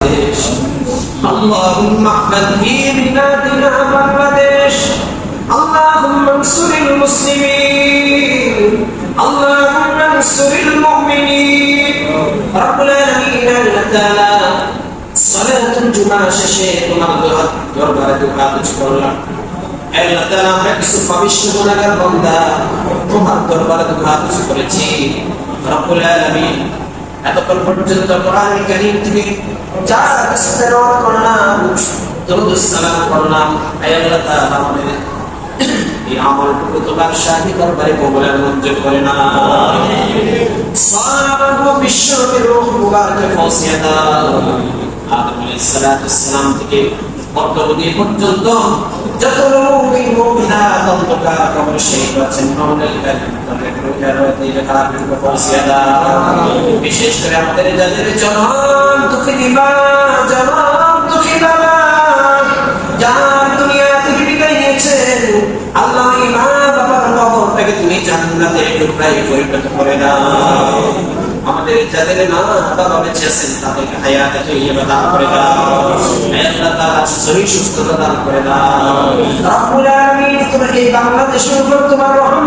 বাংলাদেশ اللهم احفظ في بلادنا بنغلاديش اللهم انصر المسلمين اللهم انصر المؤمنين رب العالمين আল্লাহ তাআলা সালাতুল জুমা শেষে তোমার দরবারে দোয়া কিছু করলাম আল্লাহ তাআলা আমরা কিছু পবিত্র গুনাহগার বান্দা তোমার দরবারে দোয়া কিছু করেছি রব্বুল আলামিন এতক্ষণ পর্যন্ত কোরআন কারীম থেকে করলাম, দরুদ সালাম করলাম আল্লাহ তাআলা আমাদের এই আমলটুকু তোমার শাহী দরবারে কবুলের মঞ্জুর করে না বিশ্বকে রূহ মুবারকে পৌঁছিয়ে দাও আদম থেকে বর্তমানে পর্যন্ত যত মুমিন মুমিনাত অন্ধকার কবর আছেন বিশেষ করে আমাদের যাদের জনম জনম দুঃখী বাবা যার দুনিয়া থেকে বিদায় নিয়েছেন। আল্লাহ মা বাবার তুমি জান্নাতের টুকরায় পরিণত করে দাও আমাদের যাদের মা বাবা বেঁচে আছেন তাদেরকে হায়াতে তৈয়বা দান করে দাও হে আল্লাহ তাআলা শরীর সুস্থতা দান করে দাও রব্বুল আলামিন তুমি এই বাংলাদেশের উপর তোমার রহম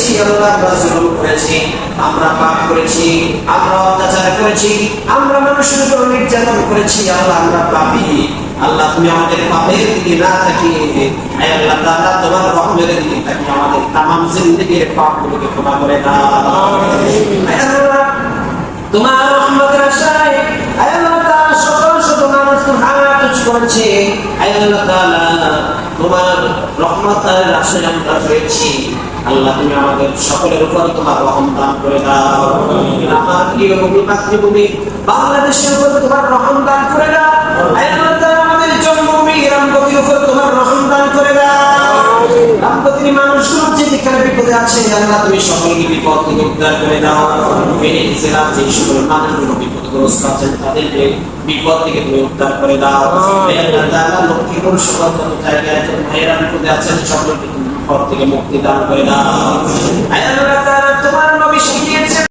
স্বীকার করে নিয়েছি আল্লাহ আমরা জুলুম করেছি, আমরা পাপ করেছি, আমরা অত্যাচার করেছি, আমরা মানুষের উপর নির্যাতন করেছি, আল্লাহ আমরা পাপী। আল্লাহ তুমি আমাদের পাপের দিকে না তাকিয়ে তোমার রহমের দিকে আমাদের রহমতের মানুষ করেছে। আল্লাহ তোমার রহমতের আমরা রয়েছি। আল্লাহ তুমি আমাদের সকলের উপর তোমার রহম দান করে দাও। আমার প্রিয় ভূমি মাতৃভূমি বাংলাদেশের উপর তোমার রহম দান করে দাও। আমাদের জন্মভূমি রামগতির উপর তোমার রহম দান করে দাও। মানুষগুলো যে যেখানে বিপদে আছে আল্লাহ তুমি সকলকে বিপদ থেকে উদ্ধার করে দাও। যে সকল মানুষগুলো ক্ষতিগ্রস্ত আছেন তাদেরকে বিপদ থেকে তুমি উদ্ধার করে দাও। লক্ষ্মী পুরুষগণ যত জায়গায় যত ভাইয়েরা বিপদে আছেন সকলকে তুমি বিপদ থেকে মুক্তি দান করে দাও। তোমার নবী